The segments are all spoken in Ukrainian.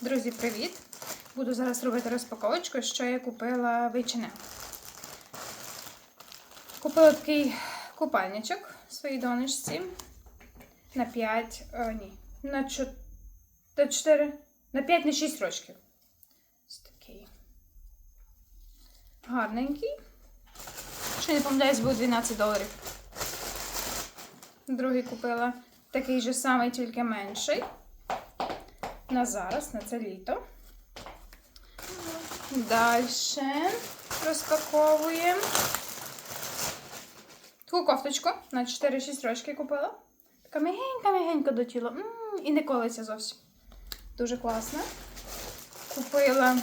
Друзі, привіт! Буду зараз робити розпаковочку, що я купила в H&M. Купила такий купальничок своїй донечці на 5, о, ні, на 4, на 5 на 6 рочків. Ось такий гарненький. Якщо не помиляюсь, був 12 доларів. Другий купила такий же самий, тільки менший. На зараз, на це літо. Далі розпаковуємо. Таку кофточку на 4-6 рочки купила. Така мягенька-мягенька до тіла. М, І не колиться зовсім. Дуже класна. Купила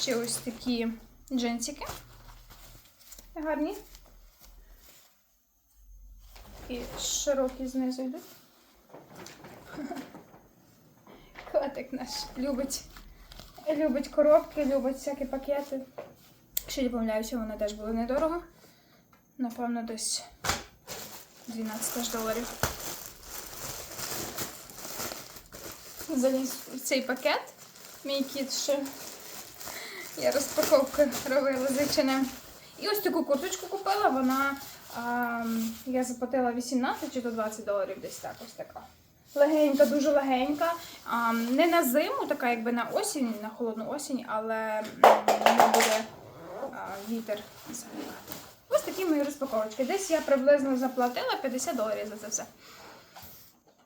ще ось такі джинсики. Гарні. І широкі знизу йдуть. Котик наш любить, любить коробки, любить всякі пакети. Якщо не помиляюся, вони теж були недорого. Напевно, десь 12 аж доларів. Заліз в цей пакет. Мій кіт ще я розпаковку робила з H&M. І ось таку курточку купила, вона а, я заплатила 18 чи то 20 доларів десь так, ось така. Легенька, дуже легенька. Не на зиму, така якби на осінь, на холодну осінь, але не буде вітер замикати. Ось такі мої розпаковочки. Десь я приблизно заплатила 50 доларів за це все.